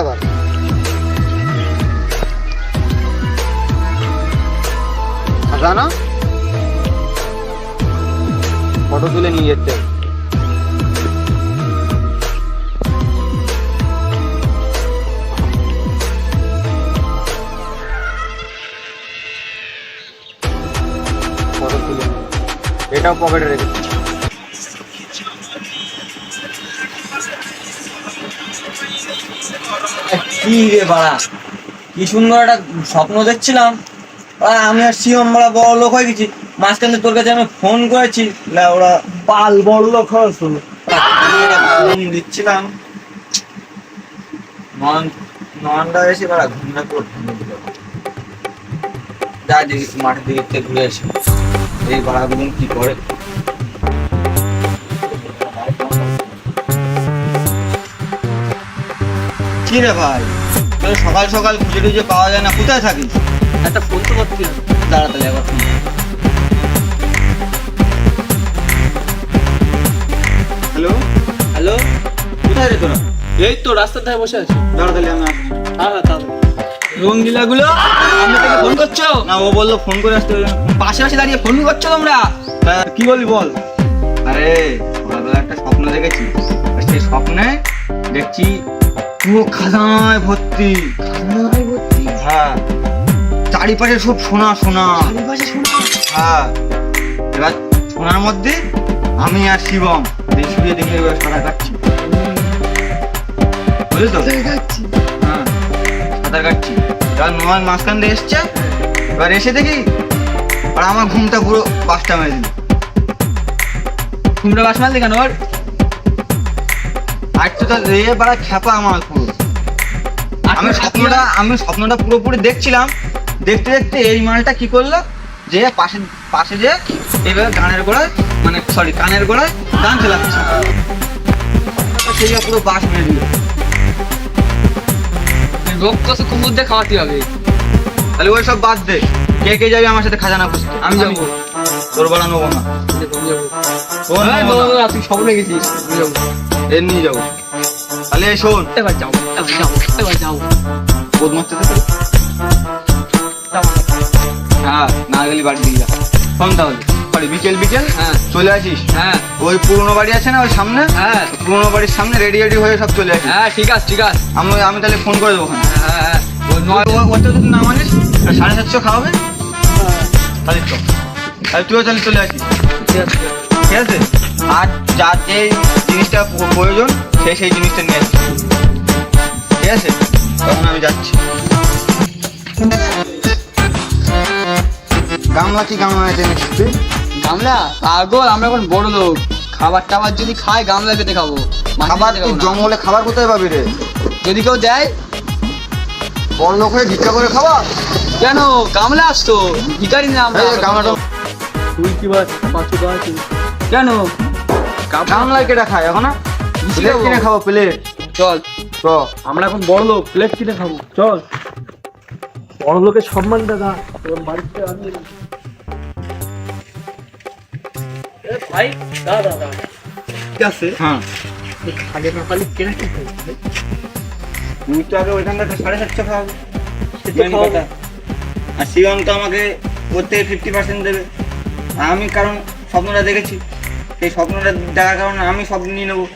আবার। হাসানো ফটো তুলে নিয়ে তুলে এটাও পকেটে রেখেছি কি রে বাড়া? কি সুন্দর একটা স্বপ্ন দেখছিলাম। আমি আর শিবম বড় বড় লোক হয়ে গেছি। মাঝখানে তোর কাছে আমি ফোন করেছি। ওরা পাল বড় লোক হয়েছিল ফোন দিচ্ছিলাম। নন ননটা এসে বাড়া ঘুমনা করে যা দেখি মাঠের দিকে ঘুরে আসি। এই বাড়াগুলো কি করে? কি রে ভাই? সকাল সকাল খুঁজে টুজে পাওয়া যায় না কোথায় থাকিস? একটা ফোন তো করতে তাড়াতাড়ি একবার। Phone hello? হ্যালো? কোথায় রে তোরা? এই তো রাস্তার ধারে বসে আছি। তাড়াতাড়ি আমি আসছি। হ্যাঁ হ্যাঁ তাহলে। রঙ্গিলা গুলো আমি তোকে ফোন করছ? না ও বলল ফোন করে আসতে পাশে পাশে দাঁড়িয়ে ফোন করছ তোমরা? কি বলবি বল? আরে সকালবেলা একটা স্বপ্ন দেখেছি। সেই স্বপ্নে দেখছি পুরো খাজানায় ভর্তি। খাজানায় ভর্তি? হ্যাঁ। চারিপাশে সব সোনা সোনা। হ্যাঁ। এবার সোনার মধ্যে আমি আর শিবম। এই শুয়ে দেখে এবার সাঁতার কাটছি। বুঝলি তো? হ্যাঁ সাঁতার কাটছি। এবার নয় মাঝখান দিয়ে এসছে। এবার এসে দেখি আর আমার ঘুমটা পুরো পাঁচটা মেরে দিল। তোমরা বাস মারলে কেন? ওর আর তো রে বাড়া খ্যাপা আমার পুরো। আমি স্বপ্নটা আমি স্বপ্নটা পুরোপুরি দেখছিলাম। দেখতে দেখতে এই মালটা কি করল? যে পাশে পাশে যে এইভাবে গানের গোড়ায় মানে সরি কানের গোড়ায় গান চালাচ্ছে। সেই পুরো বাস মেরে দিল। রোগ কষে কুকুর দিয়ে খাওয়াতে হবে। তাহলে ওই সব বাদ দে। কে কে যাবে আমার সাথে খাজানা খুঁজতে আমি যাব। তোর বেলা নেব না। নেব। তুই স্বপ্নে গেছিস। আমি যাব। এর নিয়ে যাব তাহলে শোন। এবার যাও এবার যাও এবার যাও। বদমাচ্ছে তো হ্যাঁ না গেলি বাড়ি দিয়ে যা। শোন তাহলে সরি বিকেল বিকেল হ্যাঁ। চলে আসিস। হ্যাঁ। ওই পুরনো বাড়ি আছে না ওই সামনে? হ্যাঁ। পুরনো বাড়ির সামনে রেডি রেডি হয়ে সব চলে আসিস। হ্যাঁ ঠিক আছে ঠিক আছে। আমি আমি তাহলে ফোন করে দেবো ওখানে। হ্যাঁ হ্যাঁ ওই নয় ও- ওটা যদি না মানিস সাড়ে সাতশো খাওয়াবে? তাহলে চল। তাহলে তুইও তাহলে চলে আসিস। ঠিক আছে, ঠিক আছে। আর যার যে জিনিসটা প্রয়োজন সে সেই জিনিসটা নিয়ে আসবে। ঠিক আছে? তখন আমি যাচ্ছি। গামলা কি গামলা আছে তুই গামলা? পাগল আমরা এখন বড় লোক। খাবার টাবার যদি খাই গামলা পেতে খাব। খাবার তুই জঙ্গলে খাবার কোথায় পাবি রে? যদি কেউ দেয়? বড় লোক হয়ে ভিক্ষা করে খাবার কেন? গামলা আসতো। ভিকারি না আমরা গামলাটা তুই কি বাস পাঁচশো টাকা কেন? গামলায় কেটে খায় এখন? প্লেট কিনে খাব প্লেট চল। তো আমরা এখন বড় লোক প্লেট কিনে খাব। চল। বড় লোকের সম্মান দাদা। এরকম বাড়িতে আমি ভাই দাদা দাদা ঠিক আছে? হ্যাঁ। আগে না পারলে কেনা কি তুই তো আগে ওইখান থেকে সাড়ে সাতশো খাওয়াবি। আর শিবম তো আমাকে ওর থেকে ফিফটি পার্সেন্ট দেবে। আমি কারণ স্বপ্নটা দেখেছি। সেই স্বপ্নটা দেখার কারণে আমি স্বপ্ন নিয়ে নেব।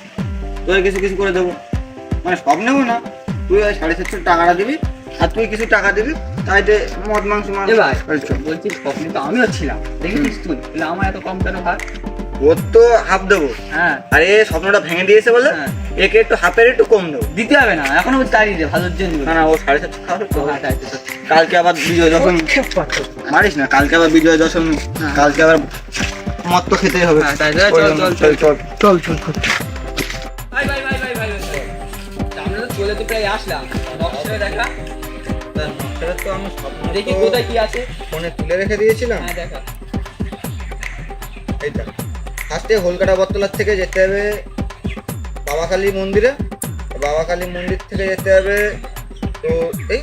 তোর কিছু কিছু করে দেবো। মানে সব নেব না। তুই ওই সাড়ে সাতশো টাকাটা দিবি আর তুই কিছু টাকা দিবি তাই তাইতে মদ মাংস মাংস। এ ভাই বলছিস স্বপ্নে তো আমিও ছিলাম। দেখেছিস তুই? তাহলে আমার এত কম কেন ভাগ ওর তো হাফ দেবো। হ্যাঁ। আর স্বপ্নটা ভেঙে দিয়েছে বলে? হ্যাঁ। একে একটু হাফের একটু কম দেবো দিতে হবে না এখনও তাড়িয়ে দে ভালোর জন্য। না না ও সাড়ে সাতশো খাবে তো হ্যাঁ। কালকে আবার বিজয় দশমী। মারিস না কালকে আবার বিজয় দশমী। হ্যাঁ। কালকে আবার মদ তো খেতেই হবে। হ্যাঁ, চল, চল, চল চল। চল। চল চল ভাই ভাই ভাই ভাই ভাই ভাই। আমরা তো চলে তো প্রায় আসলাম। নকশা দেখা। সেটা তো আমি দেখি কোথায় কি আছে। ফোনে তুলে রেখে দিয়েছিলাম। হ্যাঁ দেখা। এইটা ফার্স্টে হোলকাটা বটতলার থেকে যেতে হবে বাবাকালী মন্দিরে, বাবাকালী মন্দির থেকে যেতে হবে তো এই,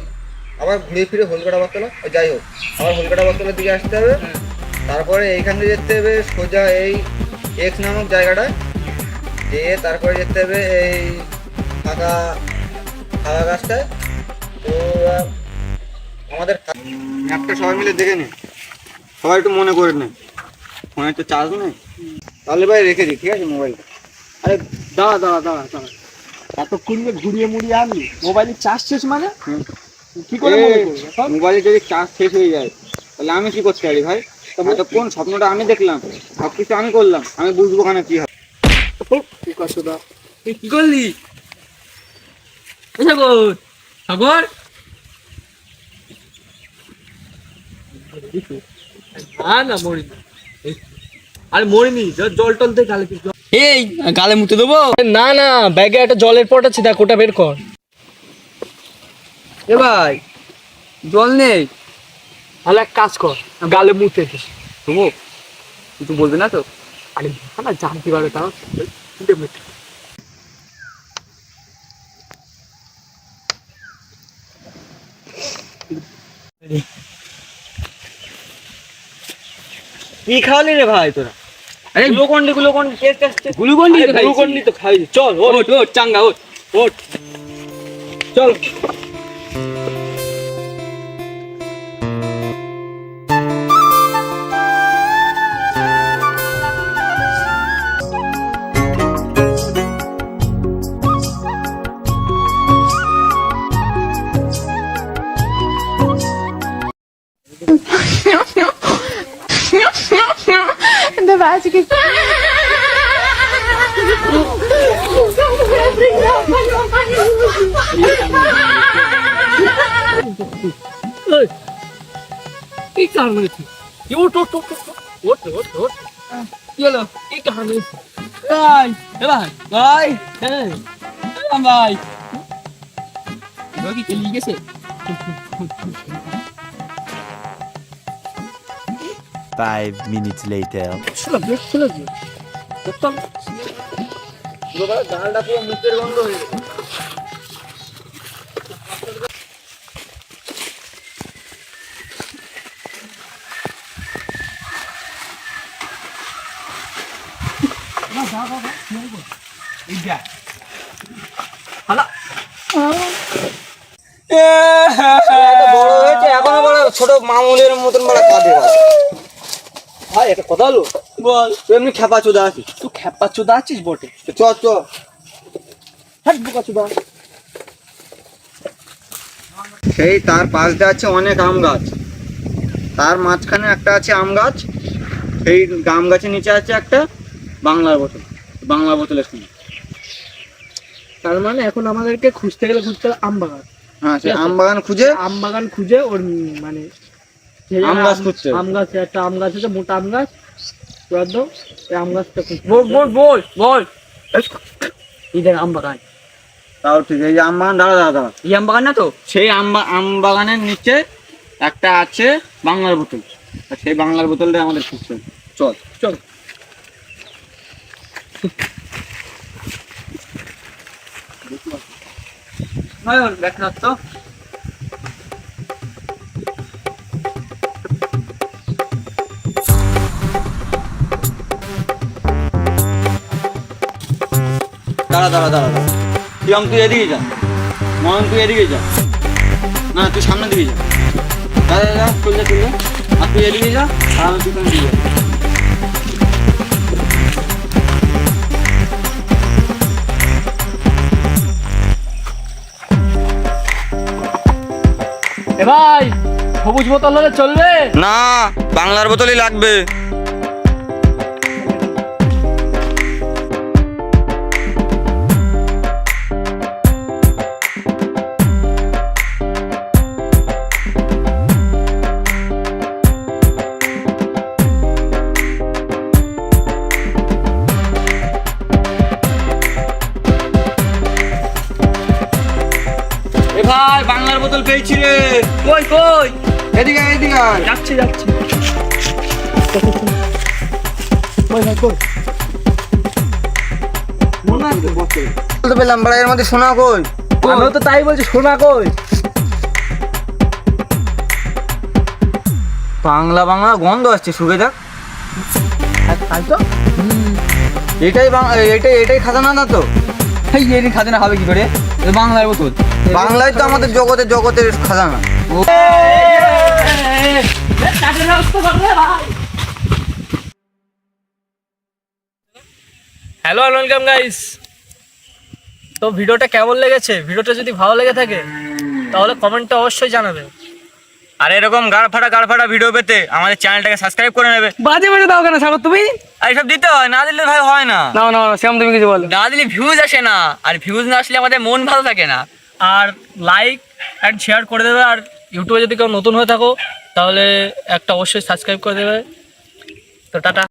আবার ঘুরে ফিরে হোলকাটা বটতলা ওই যাই হোক, আবার হোলকাটা বটতলার দিকে আসতে হবে। তারপরে এইখান থেকে যেতে হবে সোজা এই এক্স নামক জায়গাটায় যেয়ে তারপরে যেতে হবে এই ফাঁকা খাওয়া গাছটায়। তো আমাদের ম্যাপটা সবাই মিলে দেখে নে। সবাই একটু মনে করে নে। ফোনে তো চার্জ নেই? তাহলে ভাই রেখে দিই, ঠিক আছে মোবাইলটা আরে দাঁড়া দাঁড়া দাঁড়া দাঁড়া। এতক্ষণ যে ঘুরিয়ে মুড়িয়ে আনলি মোবাইলের চার্জ শেষ মানে? কি করে? মোবাইলে যদি চার্জ শেষ হয়ে যায় তাহলে আমি কি করতে পারি ভাই? তো কোন স্বপ্নটা আমি দেখলাম? সব কিছু আমি করলাম আমি বুঝব কেন কি হয়। তুই কি করলি? এ সাগর সাগর? না না মরিনি। আরে মরিনি জল টল গালে কিছু এই গালে মুতে দেবো? না না ব্যাগে একটা জলের পট আছে দেখ ওটা বের কর। এ ভাই জল নেই। তাহলে এক কাজ কর গালে মুতে দিস। দেবো কিছু বলবে না তো? আরে না জানতে পারবে তাও কি খাওয়ালি রে ভাই তোরা? আরে Glucon D Glucon D taste আসছে গ্লুকন্ডি তো। গ্লুকন্ডি তো খাই চল ওট ওট চাঙ্গা ওট ওঠ। চল। এই, কি কারণ হয়েছে ওঠ ওঠ ওঠ ওঠ, ওঠ ওঠ কি হলো? কি কারণ হয়েছে ভাই ভাই ভাই হ্যাঁ ভাই। কি চলে গেছে? Five minutes later. শোনা ব্রেক খুলে দিও দেখতাম। ডালটা পুরো মুখের গন্ধ হয়ে গেছে। বড় হয়েছে এখনও ছোট মামুলের মতন বড় কাঁদে ভাই। একটা কথা হলো বল। তুই এমনি খেপা চোদা আছিস? তুই খেপা চোদা আছিস বটে? চ চ। হাট বোকা চোদা সেই তার পাশ দিয়ে আছে অনেক আম গাছ। তার মাঝখানে একটা আছে আম গাছ। সেই আম গাছের নিচে আছে একটা বাংলার বোতল। বাংলা বোতলের সঙ্গে। তার মানে এখন আমাদেরকে খুঁজতে গেলে খুঁজতে হবে আম বাগান। হ্যাঁ সেই আম বাগান খুঁজে আম বাগান খুঁজে ওর মানে আম গাছ আম গাছ একটা আম গাছ আছে মোটা আম গাছ। একদম আম গাছটা বল বল বল বল। এই আম বাগান। তাও ঠিক এই আম বাগান দাঁড়া দাঁড়া দাঁড়া। এই আম বাগান না তো? সেই আম আম বাগানের নিচে একটা আছে বাংলার বোতল। আর সেই বাংলার বোতলটা আমাদের হবে। চল। চল। নয়ন দেখা তো। দাঁড়া দাঁড়া দাঁড়া দাঁড়া। আম তুই এদিকে যা। ময়ন তুই এদিকে যা। না তুই সামনে দিকে যা। দাদা দাদা চলে চলে আর তুই এদিকে যা আর আমি পিছনে দিকে যা এ ভাই সবুজ বোতল হলে চলবে? না বাংলার বোতলই লাগবে। বাংলার বোতল পেয়েছি রে কই কই? এদিকে এদিকে। যাচ্ছে যাচ্ছে। কই ভাই কই? বলতে পেলাম বাড়া এর মধ্যে শোনা কই? আমিও তো তাই বলছি শোনা কই? বাংলা বাংলা গন্ধ আসছে শুকে যাক এটাই এটাই এটাই খাজানা না তো? এই এদিন খাতে না হবে কি করে? বাংলার বোতল বাংলায় তো আমাদের জগতে জগতের খাজানা। হ্যালো ওয়েলকাম গাইস তো ভিডিওটা কেমন লেগেছে? ভিডিওটা যদি ভালো লেগে থাকে তাহলে কমেন্টটা অবশ্যই জানাবে। আর এরকম গাড় ফাটা গাড় ফাটা ভিডিও পেতে আমাদের চ্যানেলটাকে সাবস্ক্রাইব করে নেবে। বাজে বাজে দাও কেন সাগর তুমি? আর এসব দিতে হয় না দিলে ভাই হয় না। না না সেরকম তুমি কিছু বলো। না দিলে ভিউজ আসে না আর ভিউজ না আসলে আমাদের মন ভালো থাকে না। আর লাইক অ্যান্ড শেয়ার করে দেবে আর ইউটিউবে যদি কেউ নতুন হয়ে থাকো তাহলে একটা অবশ্যই সাবস্ক্রাইব করে দেবে। তো টাটা।